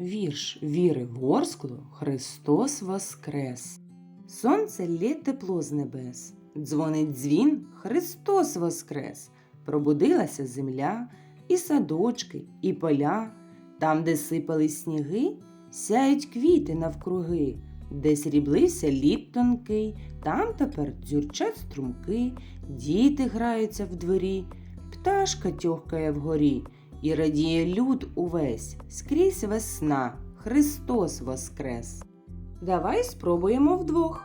Вірш Віри Ворскло Христос Воскрес. Сонце лє тепло з небес, дзвонить дзвін Христос Воскрес. Пробудилася земля, і садочки, і поля, там, де сипали сніги, сяють квіти навкруги, де сріблився лід тонкий, там тепер дзюрчать струмки, діти граються в дворі, пташка тьохкає вгорі, і радіє люд увесь, скрізь весна, Христос Воскрес. Давай спробуємо вдвох.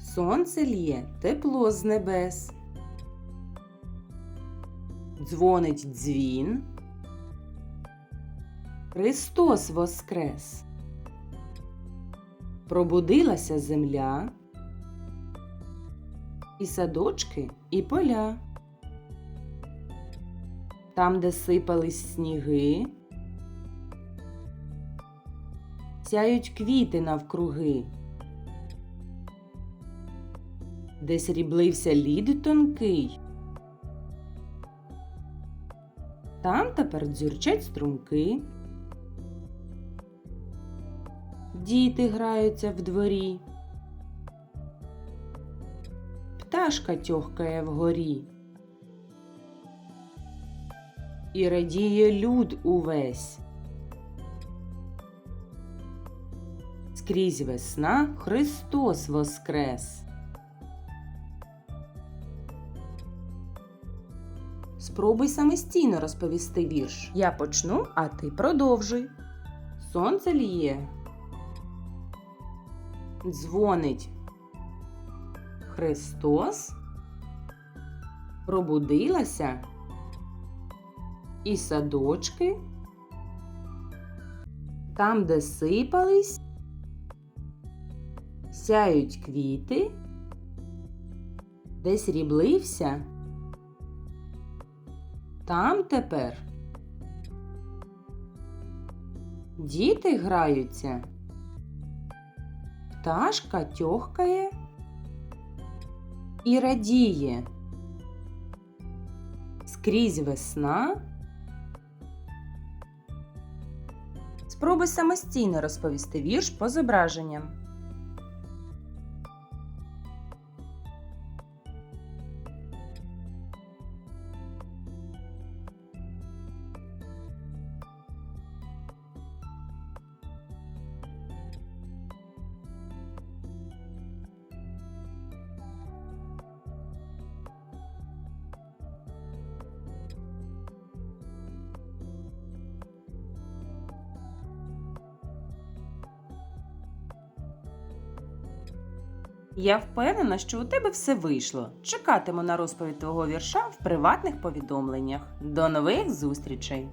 Сонце лє, тепло з небес. Дзвонить дзвін. Христос Воскрес. Пробудилася земля. І садочки, і поля. Там, де сипались сніги, сяють квіти навкруги, де сріблився лід тонкий. Там тепер дзюрчать струмки. Діти граються в дворі. Пташка тьохкає вгорі. І радіє люд увесь. Скрізь весна Христос Воскрес. Спробуй самостійно розповісти вірш. Я почну, а ти продовжуй. Сонце ліє. Дзвонить. Христос. Пробудилася. І садочки. Там, де сипались, сяють квіти, де сріблився. Там тепер діти граються, пташка тьохкає і радіє. Скрізь весна. Спробуй самостійно розповісти вірш по зображенням. Я впевнена, що у тебе все вийшло. Чекатиму на розповідь твого вірша в приватних повідомленнях. До нових зустрічей!